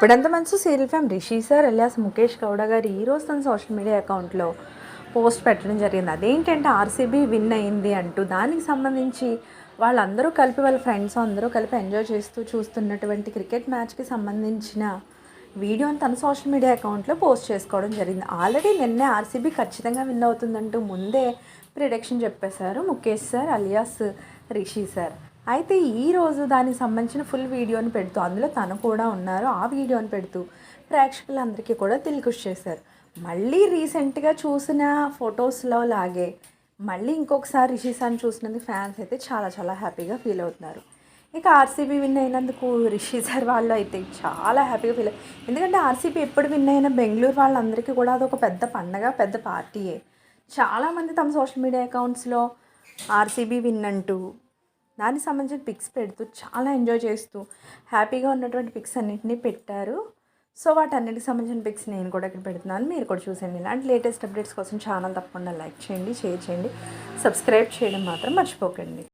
ఇప్పుడంత మంచి serial fame Rishi sir alias Mukesh Gowda గారు ఈరోజు తన సోషల్ మీడియా అకౌంట్లో పోస్ట్ పెట్టడం జరిగింది. అదేంటంటే ఆర్సీబీ విన్ అయింది అంటూ దానికి సంబంధించి వాళ్ళందరూ కలిపి వాళ్ళ ఫ్రెండ్స్ అందరూ కలిపి ఎంజాయ్ చేస్తూ చూస్తున్నటువంటి క్రికెట్ మ్యాచ్కి సంబంధించిన వీడియోని తన సోషల్ మీడియా అకౌంట్లో పోస్ట్ చేసుకోవడం జరిగింది. ఆల్రెడీ నిన్నే ఆర్సీబీ ఖచ్చితంగా విన్ అవుతుందంటూ ముందే ప్రిడక్షన్ చెప్పేశారు Mukesh sir alias Rishi sir. అయితే ఈరోజు దానికి సంబంధించిన ఫుల్ వీడియోని పెడుతూ అందులో తను కూడా ఉన్నారు. ఆ వీడియోని పెడుతూ ప్రేక్షకులందరికీ కూడా దిల్కుష్ చేశారు. మళ్ళీ రీసెంట్గా చూసిన ఫొటోస్లో లాగే మళ్ళీ ఇంకొకసారి రిషి చూసినందుకు ఫ్యాన్స్ అయితే చాలా చాలా హ్యాపీగా ఫీల్ అవుతున్నారు. ఇక ఆర్సీబీ విన్ అయినందుకు రిషి సార్ వాళ్ళు అయితే చాలా హ్యాపీగా ఫీల్ ఎందుకంటే ఆర్సీబీ ఎప్పుడు విన్ అయినా బెంగళూరు వాళ్ళందరికీ కూడా అదొక పెద్ద పండగ పెద్ద పార్టీయే. చాలామంది తమ సోషల్ మీడియా అకౌంట్స్లో ఆర్సీబీ విన్ అంటూ దానికి సంబంధించిన పిక్స్ పెడుతూ చాలా ఎంజాయ్ చేస్తూ హ్యాపీగా ఉన్నటువంటి పిక్స్ అన్నింటినీ పెట్టారు. సో వాటన్నిటికి సంబంధించిన పిక్స్ నేను కూడా ఇక్కడ పెడుతున్నాను. మీరు కూడా చూసేయండి. ఇలాంటి లేటెస్ట్ అప్డేట్స్ కోసం ఛానల్ తప్పకుండా లైక్ చేయండి షేర్ చేయండి. సబ్స్క్రైబ్ చేయడం మాత్రం మర్చిపోకండి.